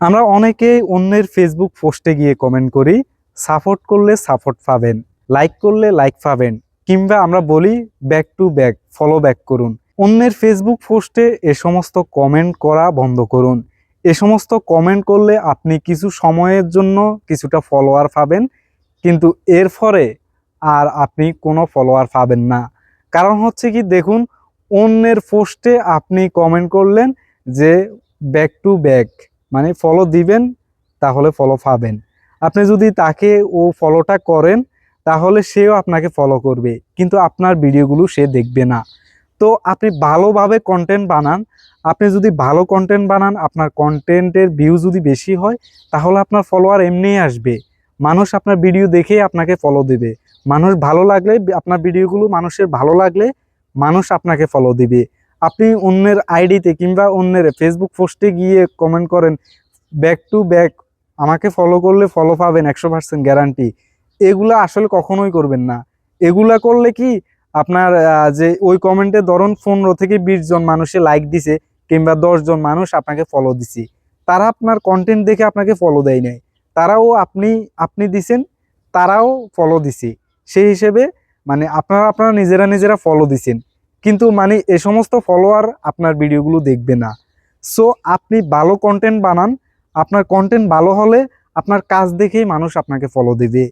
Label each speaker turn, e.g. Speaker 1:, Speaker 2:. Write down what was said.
Speaker 1: আমরা অনেকেই অন্যের ফেসবুক পোস্টে গিয়ে কমেন্ট করি সাপোর্ট করলে সাপোর্ট পাবেন লাইক করলে লাইক পাবেন। কিংবা আমরা বলি back to back follow back করুন। অন্যের ফেসবুক পোস্টে এ সমস্ত কমেন্ট করা বন্ধ করুন। এ সমস্ত কমেন্ট করলে আপনি কিছু সময়ের জন্য কিছুটা ফলোয়ার পাবেন, কিন্তু এর ফলে আর আপনি কোনো ফলোয়ার পাবেন না। কারণ হচ্ছে কি, দেখুন, অন্যের পোস্টে আপনি কমেন্ট করলেন যে ব্যাক টু ব্যাক মানে ফলো দিবেন, তাহলে ফলো পাবেন। আপনি যদি তাকে ও ফলোটা করেন, তাহলে সেও আপনাকে ফলো করবে, কিন্তু আপনার ভিডিওগুলো সে দেখবে না। তো আপনি ভালোভাবে কন্টেন্ট বানান, আপনি যদি ভালো কন্টেন্ট বানান, আপনার কন্টেন্টের ভিউ যদি বেশি হয়, তাহলে আপনার ফলোয়ার এমনিই আসবে। মানুষ আপনার ভিডিও দেখেই আপনাকে ফলো দেবে। মানুষ ভালো লাগলে, আপনার ভিডিওগুলো মানুষের ভালো লাগলে, মানুষ আপনাকে ফলো দিবে। আপনি অন্যের আইডিতে কিংবা অন্যের ফেসবুক পোস্টে গিয়ে কমেন্ট করেন ব্যাক টু ব্যাক আমাকে ফলো করলে ফলো পাবেন একশো পার্সেন্ট গ্যারান্টি এগুলা আসলে কখনোই করবেন না। এগুলা করলে কি আপনার যে ওই কমেন্টে ধরুন পনেরো থেকে বিশ জন মানুষে লাইক দিছে কিংবা জন মানুষ আপনাকে ফলো দিছে। তারা আপনার কন্টেন্ট দেখে আপনাকে ফলো দেয় নাই। তারাও আপনি আপনি দিছেন, তারাও ফলো দিছে। সেই হিসেবে মানে আপনারা আপনারা নিজেরা নিজেরা ফলো দিছেন। কিন্তু মানে এ সমস্ত ফলোয়ার আপনার ভিডিওগুলো দেখবে না। সো আপনি ভালো কন্টেন্ট বানান, আপনার কন্টেন্ট ভালো হলে আপনার কাজ দেখেই মানুষ আপনাকে ফলো দেবে।